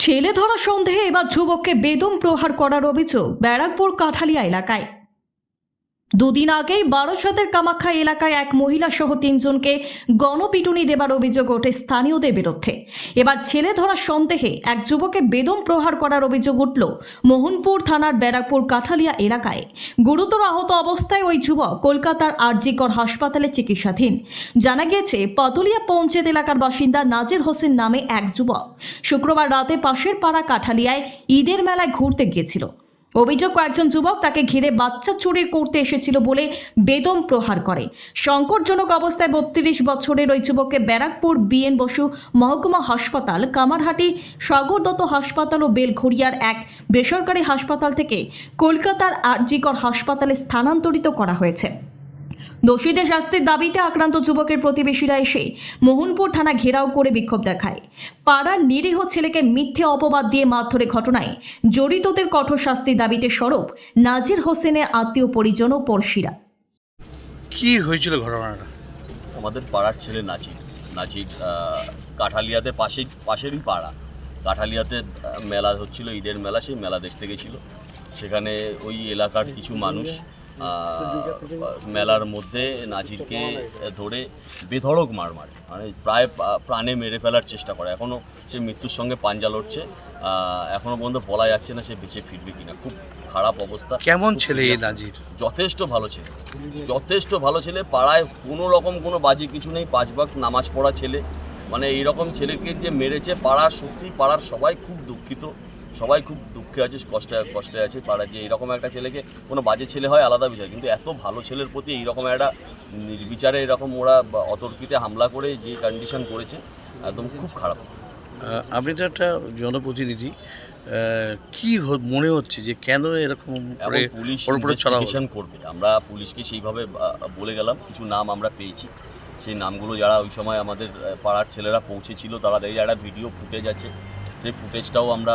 ছেলে ধরা সন্দেহে এবার যুবককে বেদম প্রহার করার অভিযোগ ব্যারাকপুর কাঠালিয়া এলাকায়। দুদিন আগেই বারোসাতের কামাখ্যা এলাকায় এক মহিলা সহ তিনজনকে গণপিটুনি দেবার অভিযোগ ওঠে স্থানীয়দের বিরুদ্ধে। এবার ছেলে ধরার সন্দেহে এক যুবকে বেদম প্রহার করার অভিযোগ উঠল মোহনপুর থানার ব্যারাকপুর কাঠালিয়া এলাকায়। গুরুতর আহত অবস্থায় ওই যুবক কলকাতার আরজিকর হাসপাতালে চিকিৎসাধীন। জানা গিয়েছে, পাতুলিয়া পঞ্চায়েত এলাকার বাসিন্দা নাজির হোসেন নামে এক যুবক। শুক্রবার রাতে পাশের পাড়া কাঠালিয়ায় ঈদের মেলায় ঘুরতে গিয়েছিল। অভিযোগ, কয়েকজন যুবক তাকে ঘিরে বাচ্চা চুরির করতে এসেছিল বলে বেদম প্রহার করে। সংকটজনক অবস্থায় বত্রিশ বছরের ওই যুবককে ব্যারাকপুর বিএন বসু মহকুমা হাসপাতাল, কামারহাটি সাগরদত্ত হাসপাতাল ও বেলঘড়িয়ার এক বেসরকারি হাসপাতাল থেকে কলকাতার আরজিকর হাসপাতালে স্থানান্তরিত করা হয়েছে। দোষীদের শাস্তির দাবিতে আক্রান্ত যুবকের প্রতিবেশীরা এসে মোহনপুর থানা ঘেরাও করে বিক্ষোভ দেখায়। পাড়ার নিরীহ ছেলেকে মিথ্যে অপবাদ দিয়ে মারধরে ঘটনায় জড়িতদের কঠোর শাস্তির দাবিতে সরব নাজির হোসেনের আত্মীয় পরিজন ও পড়শিরা। কি হয়েছিল ঘটনাটা? আমাদের পাড়ার ছেলে নাচির নাচির আহ, কাঠালিয়াতে পাশেই পাশেরই পাড়া। কাঠালিয়াতে মেলা হচ্ছিল ঈদের মেলা সেই মেলা দেখতে গেছিল। সেখানে ওই এলাকার কিছু মানুষ মেলার মধ্যে নাজিরকে ধরে বেধড়ক মার মারে। মানে প্রায় প্রাণে মেরে ফেলার চেষ্টা করে। এখনও সে মৃত্যুর সঙ্গে পাঞ্জা লড়ছে। এখনও পর্যন্ত বলা যাচ্ছে না সে বেঁচে ফিরবে কিনা। খুব খারাপ অবস্থা। কেমন ছেলে এই নাজির? যথেষ্ট ভালো ছেলে। যথেষ্ট ভালো ছেলে। পাড়ায় কোনো রকম কোনো বাজে কিছু নেই। পাঁচ ভাগ নামাজ পড়া ছেলে। মানে এইরকম ছেলেকে যে মেরেছে পাড়ার সত্যি পাড়ার সবাই খুব দুঃখিত। সবাই খুব দুঃখে আছে কষ্টে কষ্টে আছে পাড়ার যে এইরকম একটা ছেলেকে কোনো বাজে ছেলে হয় আলাদা বিষয়। কিন্তু এত ভালো ছেলের প্রতি এইরকম একটা নির্বিচারে এরকম ওরা অতর্কিতে হামলা করে যে কন্ডিশন করেছে একদম খুব খারাপ। আপনি তো একটা জনপ্রতিনিধি কি মনে হচ্ছে যে কেন এরকম পুলিশ করবে। আমরা পুলিশকে সেইভাবে বলে গেলাম কিছু নাম আমরা পেয়েছি। সেই নামগুলো যারা ওই সময় আমাদের পাড়ার ছেলেরা পৌঁছেছিল তারা দেখে একটা ভিডিও ফুটেজ আছে। সেই ফুটেজটাও আমরা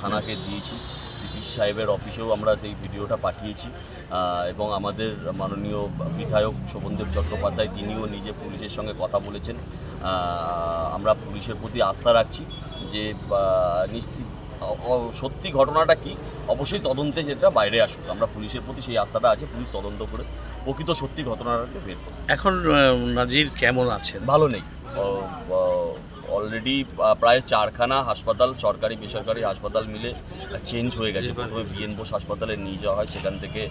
থানাকে দিয়েছি। সিপি সাহেবের অফিসেও আমরা সেই ভিডিওটা পাঠিয়েছি। এবং আমাদের মাননীয় বিধায়ক শোভনদেব চট্টোপাধ্যায় তিনিও নিজে পুলিশের সঙ্গে কথা বলেছেন। আমরা পুলিশের প্রতি আস্থা রাখছি যে নিশ্চিত সত্যি ঘটনাটা কি? অবশ্যই তদন্তে যেটা বাইরে আসুক। আমরা পুলিশের প্রতি সেই আস্থাটা আছে পুলিশ তদন্ত করে প্রকৃত সত্যি ঘটনাটাকে বের করবে। এখন নাজির কেমন আছেন? ভালো নেই। অলরেডি প্রায় চারখানা হাসপাতাল সরকারি বেসরকারি হাসপাতাল মিলে চেঞ্জ হয়ে গেছে। প্রথমে বিএন বোস হাসপাতালে নিয়ে যাওয়া হয় সেখান থেকে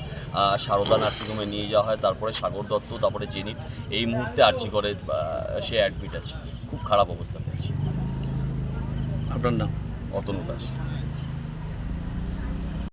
সারদা নার্সিংহোমে নিয়ে যাওয়া হয় তারপরে সাগর দত্ত তারপরে জেনিট এই মুহূর্তে আর্জি করে সে অ্যাডমিট আছে। খুব খারাপ অবস্থা পেয়েছে আপনার নাম? অতনু দাস।